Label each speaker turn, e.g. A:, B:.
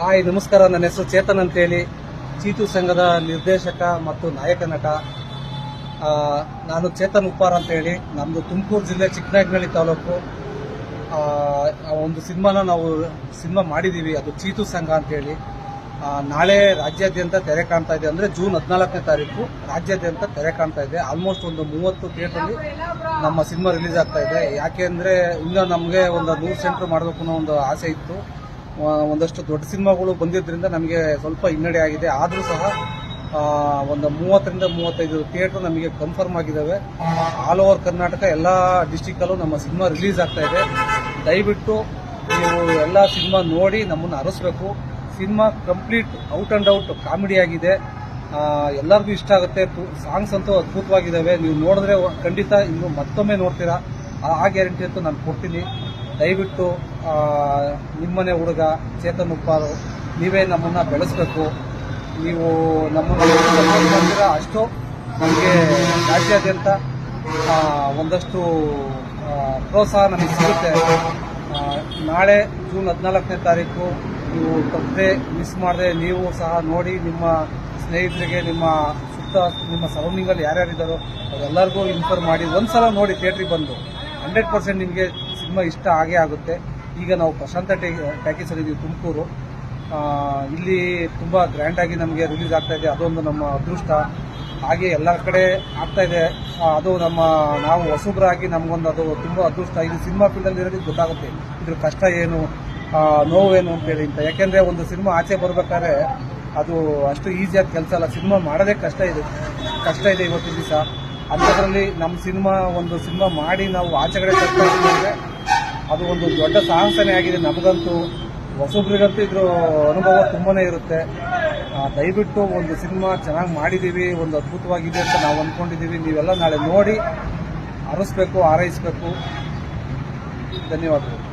A: Hi, ನಮಸ್ಕಾರ. ನನ್ನ ಹೆಸರು ಚೇತನ್ ಅಂತೇಳಿ. ಚೀತು ಸಂಘದ ನಿರ್ದೇಶಕ ಮತ್ತು ನಾಯಕ ನಟ. ನಾನು ಚೇತನ್ ಉಪ್ಪಾರ್ ಅಂತೇಳಿ. ನಮ್ಮದು ತುಮಕೂರು ಜಿಲ್ಲೆ ಚಿಕ್ಕನಾಯಕನಹಳ್ಳಿ ತಾಲೂಕು. ಒಂದು ಸಿನಿಮಾನ ನಾವು ಸಿನಿಮಾ ಮಾಡಿದ್ದೀವಿ ಅದು ಚೀತು ಸಂಘ ಅಂತೇಳಿ. ನಾಳೆ ರಾಜ್ಯಾದ್ಯಂತ ತೆರೆ ಕಾಣ್ತಾ ಇದೆ. ಅಂದರೆ ಜೂನ್ ಹದಿನಾಲ್ಕನೇ ತಾರೀಕು ರಾಜ್ಯಾದ್ಯಂತ ತೆರೆ ಕಾಣ್ತಾ ಇದೆ. ಆಲ್ಮೋಸ್ಟ್ ಒಂದು ಮೂವತ್ತು ಥಿಯೇಟ್ರಲ್ಲಿ ನಮ್ಮ ಸಿನಿಮಾ ರಿಲೀಸ್ ಆಗ್ತಾ ಇದೆ. ಯಾಕೆ ಅಂದರೆ, ಇನ್ನೂ ನಮಗೆ ಒಂದು ನೂರು ಸೆಂಟ್ರ್ ಮಾಡಬೇಕು ಅನ್ನೋ ಒಂದು ಆಸೆ ಇತ್ತು. ಒಂದಷ್ಟು ದೊಡ್ಡ ಸಿನಿಮಾಗಳು ಬಂದಿದ್ದರಿಂದ ನಮಗೆ ಸ್ವಲ್ಪ ಹಿನ್ನಡೆ ಆಗಿದೆ. ಆದರೂ ಸಹ ಒಂದು ಮೂವತ್ತರಿಂದ ಮೂವತ್ತೈದು ಥಿಯೇಟ್ರ್ ನಮಗೆ ಕನ್ಫರ್ಮ್ ಆಗಿದ್ದಾವೆ ಆಲ್ ಓವರ್ ಕರ್ನಾಟಕ ಎಲ್ಲ ಡಿಸ್ಟಿಕಲ್ಲೂ ನಮ್ಮ ಸಿನಿಮಾ ರಿಲೀಸ್ ಆಗ್ತಾ ಇದೆ. ದಯವಿಟ್ಟು ನೀವು ಎಲ್ಲ ಸಿನಿಮಾ ನೋಡಿ ನಮ್ಮನ್ನು ಅರಸಬೇಕು. Cinema complete out and out comedy ಆಗಿದೆ. ಎಲ್ಲರಿಗೂ ಇಷ್ಟ ಆಗುತ್ತೆ. ಸಾಂಗ್ಸ್ ಅಂತೂ ಅದ್ಭುತವಾಗಿದ್ದಾವೆ ನೀವು ನೋಡಿದ್ರೆ ಖಂಡಿತ ಇನ್ನು ಮತ್ತೊಮ್ಮೆ ನೋಡ್ತೀರಾ. ಆ ಗ್ಯಾರಂಟಿ ಅಂತೂ ನಾನು ಕೊಡ್ತೀನಿ. ದಯವಿಟ್ಟು ನಿಮ್ಮನೆ ಹುಡುಗ ಚೇತನ್ ಉಪ್ಪಾರು, ನೀವೇ ನಮ್ಮನ್ನು ಬೆಳೆಸಬೇಕು. ನೀವು ನಮ್ಮನ್ನು ಅಷ್ಟು ನಮಗೆ ರಾಜ್ಯಾದ್ಯಂತ ಒಂದಷ್ಟು ಪ್ರೋತ್ಸಾಹ ನಮಗೆ ಸಿಗುತ್ತೆ. ನಾಳೆ ಜೂನ್ ಹದಿನಾಲ್ಕನೇ ತಾರೀಕು ನೀವು ತಪ್ಪದೆ ಮಿಸ್ ಮಾಡದೆ ನೀವು ಸಹ ನೋಡಿ ನಿಮ್ಮ ಸ್ನೇಹಿತರಿಗೆ, ನಿಮ್ಮ ಸುತ್ತ, ನಿಮ್ಮ ಸರೌಂಡಿಂಗಲ್ಲಿ ಯಾರ್ಯಾರಿದ್ದಾರೋ, ಅವರೆಲ್ಲರಿಗೂ ಇನ್ಫಾರ್ಮ್ ಮಾಡಿ. ಒಂದ್ಸಲ ನೋಡಿ ಥಿಯೇಟ್ರಿಗೆ ಬಂದು. ಹಂಡ್ರೆಡ್ ಪರ್ಸೆಂಟ್ ನಿಮಗೆ ಸಿನಿಮಾ ಇಷ್ಟ ಆಗೇ ಆಗುತ್ತೆ. ಈಗ ನಾವು ಪ್ರಶಾಂತ ಟೇ ಟ್ಯಾಕೀಸಲ್ಲಿ ಇದ್ದೀವಿ ತುಮಕೂರು. ಇಲ್ಲಿ ತುಂಬ ಗ್ರ್ಯಾಂಡಾಗಿ ನಮಗೆ ರಿಲೀಸ್ ಆಗ್ತಾ ಇದೆ. ಅದೊಂದು ನಮ್ಮ ಅದೃಷ್ಟ. ಹಾಗೆ ಎಲ್ಲ ಕಡೆ ಆಗ್ತಾ ಇದೆ. ಅದು ನಮ್ಮ, ನಾವು ಹೊಸಬ್ರಾಗಿ ನಮಗೊಂದು ಅದು ತುಂಬ ಅದೃಷ್ಟ. ಇದು ಸಿನಿಮಾ ಫೀಲ್ಡಲ್ಲಿ ಇರೋದಕ್ಕೆ ಗೊತ್ತಾಗುತ್ತೆ. ಇದ್ರ ಕಷ್ಟ ಏನು ನೋವೇನು ಅಂತೇಳಿ ಅಂತ. ಯಾಕೆಂದರೆ ಒಂದು ಸಿನಿಮಾ ಆಚೆ ಬರಬೇಕಾದ್ರೆ ಅದು ಅಷ್ಟು ಈಸಿಯಾಗಿ ಕೆಲಸ ಅಲ್ಲ. ಸಿನಿಮಾ ಮಾಡೋದೇ ಕಷ್ಟ ಇದೆ. ಕಷ್ಟ ಇದೆ ಇವತ್ತಿನ ದಿವಸ. ಅಂಥದ್ರಲ್ಲಿ ನಮ್ಮ ಸಿನಿಮಾ ಒಂದು ಸಿನಿಮಾ ಮಾಡಿ ನಾವು ಆಚೆ ಕಡೆ ಅಂದರೆ ಅದು ಒಂದು ದೊಡ್ಡ ಸಾಹಸನೇ ಆಗಿದೆ. ನಮಗಂತೂ ಹೊಸೊಬ್ರಿಗಂತೂ ಇದ್ರ ಅನುಭವ ತುಂಬಾನೇ ಇರುತ್ತೆ. ದಯವಿಟ್ಟು ಒಂದು ಸಿನಿಮಾ ಚೆನ್ನಾಗಿ ಮಾಡಿದ್ದೀವಿ, ಒಂದು ಅದ್ಭುತವಾಗಿದೆ ಅಂತ ನಾವು ಅಂದ್ಕೊಂಡಿದ್ದೀವಿ ನೀವೆಲ್ಲ ನಾಳೆ ನೋಡಿ ಅರಸ್ಬೇಕು, ಹಾರೈಸಬೇಕು. ಧನ್ಯವಾದಗಳು.